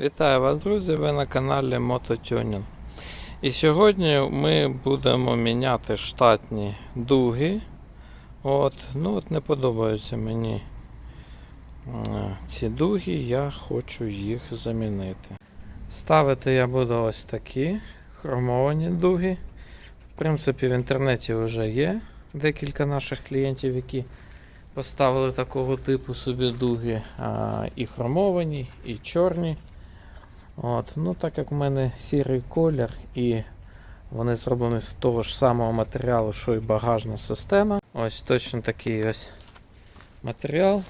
Вітаю вас, друзі! Ви на каналі Мототюнінг. І сьогодні ми будемо міняти штатні дуги. От, ну от не подобаються мені е, ці дуги, я хочу їх замінити. Ставити я буду ось такі хромовані дуги. В принципі, в інтернеті вже є декілька наших клієнтів, які поставили такого типу собі дуги, а, і хромовані, і чорні. От, ну Так як в мене сірий колір і вони зроблені з того ж самого матеріалу, що і багажна система. Ось точно такий ось матеріал.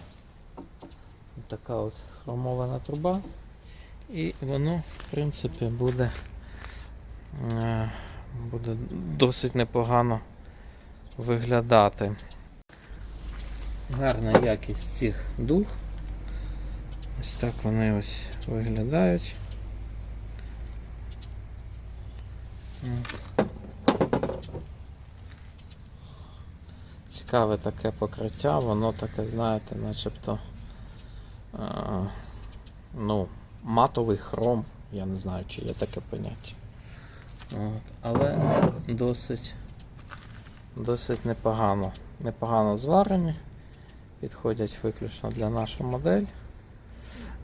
Така от хромована труба. І воно, в принципі, буде, е, буде досить непогано виглядати. Гарна якість цих дух. Ось так вони ось виглядають. Цікаве таке покриття, воно таке, знаєте, начебто е, ну, матовий хром, я не знаю, чи є таке поняття. От. Але досить, досить непогано. Непогано зварені, підходять виключно для нашої модель.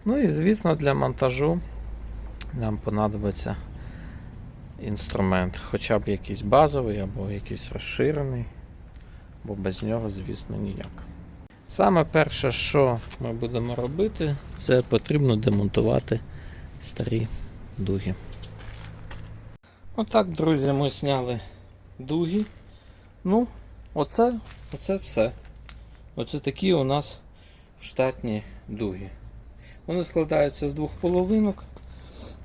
Ну і звісно для монтажу нам понадобиться інструмент, хоча б якийсь базовий або якийсь розширений, бо без нього, звісно, ніяк. Саме перше, що ми будемо робити, це потрібно демонтувати старі дуги. Отак, друзі, ми зняли дуги. Ну, оце, оце все. Оце такі у нас штатні дуги. Вони складаються з двох половинок.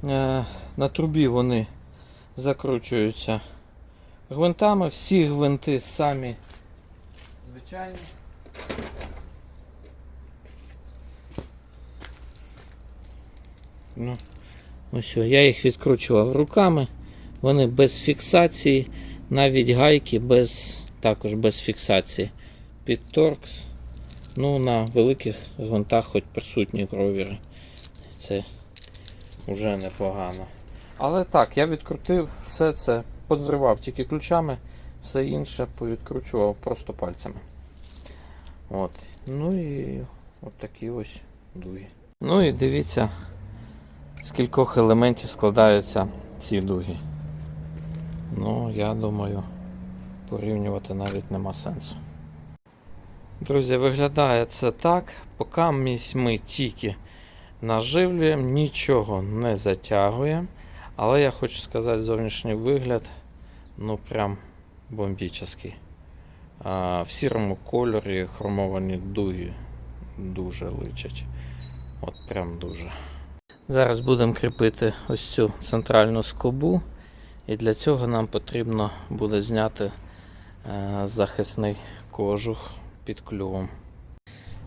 Е, На трубі вони закручуються гвинтами. Всі гвинти самі звичайні. Ну, ось я їх відкручував руками. Вони без фіксації, навіть гайки без, також без фіксації. Під торкс. Ну, на великих гвинтах хоч присутні кровіри. Це вже непогано. Але так, я відкрутив все це, позривав тільки ключами, все інше повідкручував просто пальцями. От. Ну і от такі ось дуги. Ну і дивіться, з кількох елементів складаються ці дуги. Ну, я думаю, порівнювати навіть нема сенсу. Друзі, виглядає це так. Поки ми тільки наживлюємо, нічого не затягуємо. Але я хочу сказати, зовнішній вигляд, ну прям бомбічний. В сірому кольорі хромовані дуги дуже личать. От прям дуже. Зараз будемо кріпити ось цю центральну скобу. І для цього нам потрібно буде зняти е, захисний кожух під клювом.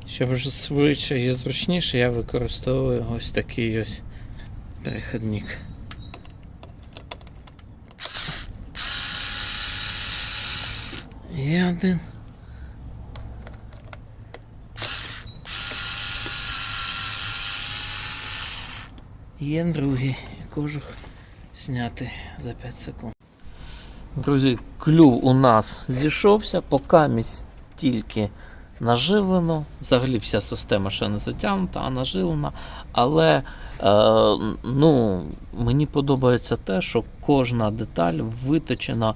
Щоб вже швидше і зручніше, я використовую ось такий ось переходник. Є один. Є другий. Кожух зняти за 5 секунд. Друзі, клюв у нас зійшовся, покамість тільки наживлено. Взагалі вся система ще не затягнута, а наживлена. Але е, ну, мені подобається те, що кожна деталь виточена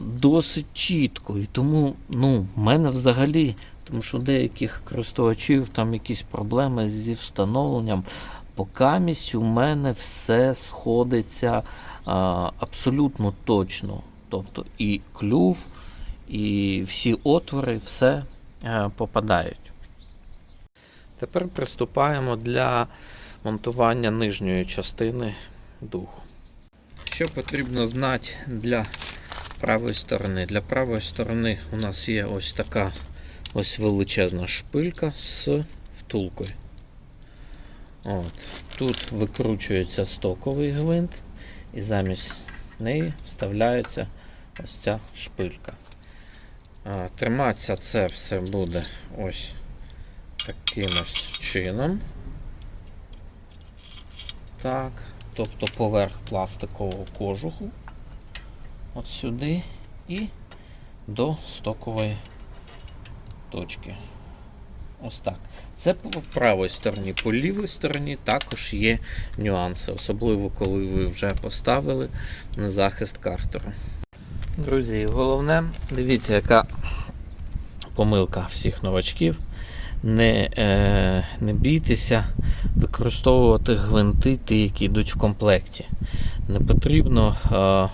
досить чітко. І тому ну, в мене взагалі, тому що у деяких користувачів там якісь проблеми зі встановленням. Покамість у мене все сходиться а, абсолютно точно. Тобто і клюв, і всі отвори, все е, попадають. Тепер приступаємо для монтування нижньої частини духу. Що потрібно знати для правої сторони? Для правої сторони у нас є ось така ось величезна шпилька з втулкою. От. Тут викручується стоковий гвинт, і замість неї вставляється ось ця шпилька. Триматися це все буде ось таким ось чином. так. Тобто поверх пластикового кожуху. От сюди і до стокової точки. Ось так. Це по правій стороні, по лівій стороні також є нюанси, особливо коли ви вже поставили на захист картера. Друзі, головне, дивіться, яка помилка всіх новачків. Не, е, не бійтеся використовувати гвинти, ті, які йдуть в комплекті. Не потрібно е,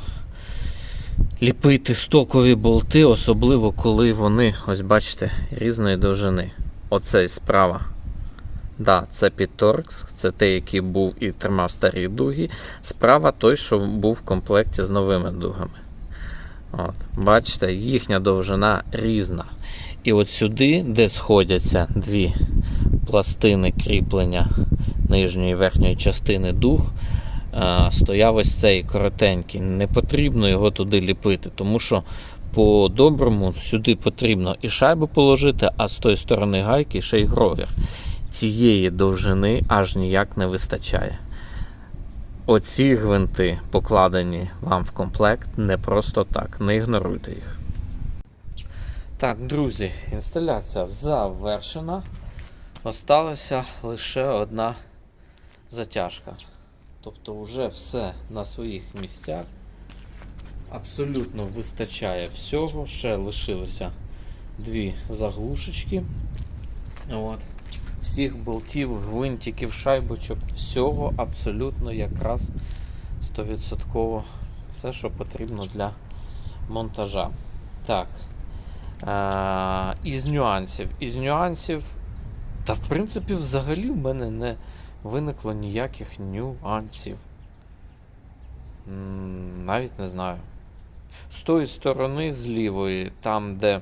ліпити стокові болти, особливо коли вони, ось бачите, різної довжини. Оцей справа. Да, це Pitorx, це той, який був і тримав старі дуги. Справа той, що був в комплекті з новими дугами. От, бачите, їхня довжина різна. І от сюди, де сходяться дві пластини кріплення нижньої і верхньої частини дуг, е, стояв ось цей коротенький. Не потрібно його туди ліпити, тому що по-доброму сюди потрібно і шайбу положити, а з тої сторони гайки ще й гровір. Цієї довжини аж ніяк не вистачає. Оці гвинти покладені вам в комплект не просто так, не ігноруйте їх. Так, друзі, інсталяція завершена. Осталася лише одна затяжка. Тобто вже все на своїх місцях. Абсолютно вистачає всього. Ще лишилося дві заглушечки. От. Всіх болтів, гвинтиків, шайбочок, всього абсолютно якраз 100% все, що потрібно для монтажа. Так. А, із нюансів. Із нюансів. Та в принципі, взагалі в мене не виникло ніяких нюансів. Навіть не знаю. З тої сторони, з лівої, там, де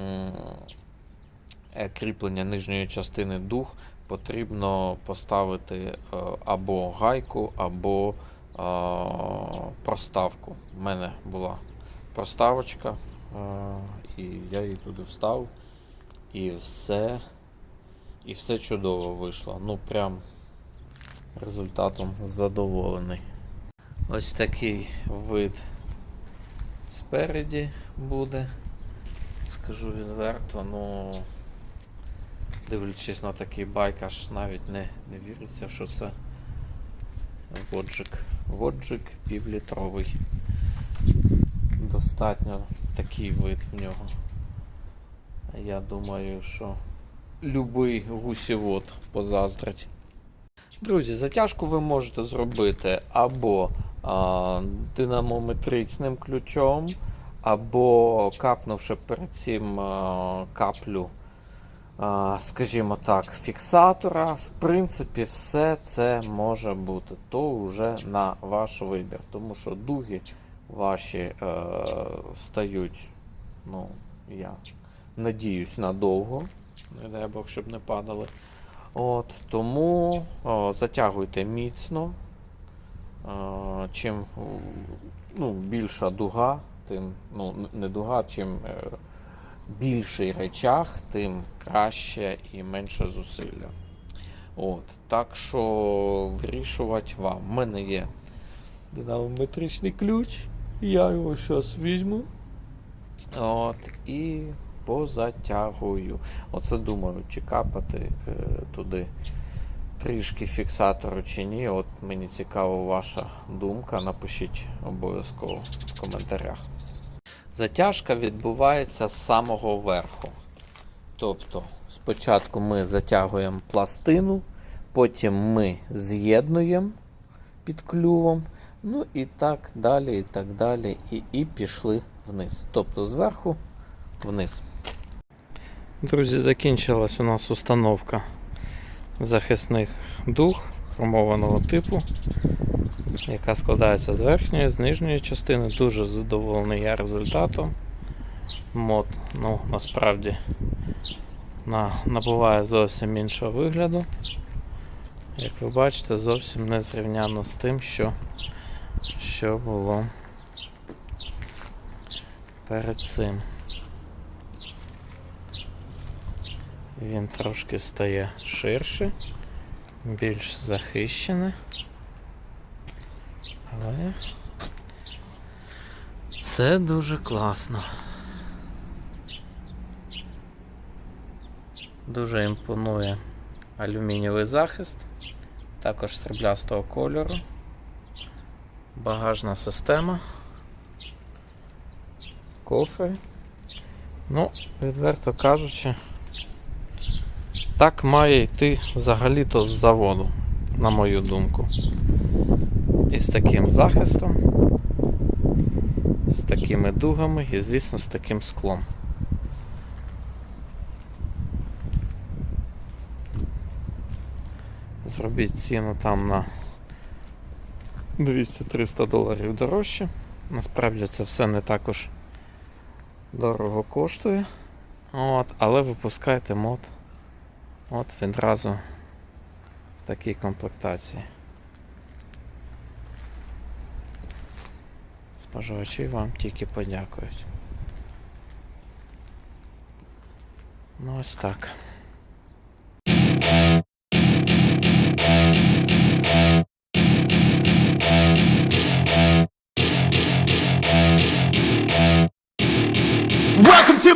е, кріплення нижньої частини дух, потрібно поставити е, або гайку, або е, проставку. У мене була проставочка, е, і я її туди встав. І все, і все чудово вийшло. Ну, прям результатом задоволений. Ось такий вид спереді буде. Скажу відверто, ну дивлячись на такий байк, аж навіть не, не віриться, що це воджик. Воджик півлітровий. Достатньо такий вид в нього. Я думаю, що любий гусівод позаздрить. Друзі, затяжку ви можете зробити або а, динамометричним ключом, або капнувши перед цим а, каплю, а, скажімо так, фіксатора. В принципі, все це може бути. То вже на ваш вибір, тому що дуги ваші е, стають, ну, я надіюсь, надовго. Не дай Бог, щоб не падали. От, Тому о, затягуйте міцно. О, чим ну, більша дуга, тим ну, не дуга, чим е, більший речах, тим краще і менше зусилля. От, Так що вирішувати вам. У мене є динамометричний ключ. Я його зараз візьму. От, і позатягую. Оце думаю, чи капати е, туди трішки фіксатору чи ні. От мені цікава ваша думка. Напишіть обов'язково в коментарях. Затяжка відбувається з самого верху. Тобто, спочатку ми затягуємо пластину, потім ми з'єднуємо під клювом, ну і так далі, і так далі, і, і пішли вниз. Тобто зверху вниз. Друзі, закінчилась у нас установка захисних дух хромованого типу, яка складається з верхньої, з нижньої частини. Дуже задоволений я результатом. Мод ну, насправді на, набуває зовсім іншого вигляду. Як ви бачите, зовсім не зрівняно з тим, що, що було перед цим. Він трошки стає ширше, більш захищене. Але це дуже класно. Дуже імпонує алюмінієвий захист, також сріблястого кольору, багажна система, кофе. Ну, відверто кажучи, так має йти взагалі-то з заводу, на мою думку. І з таким захистом, з такими дугами і, звісно, з таким склом. Зробіть ціну там на 200-300 доларів дорожче. Насправді це все не також дорого коштує. От, але випускайте мод от відразу в такій комплектації. Споживачі вам тільки подякують. Ну ось так.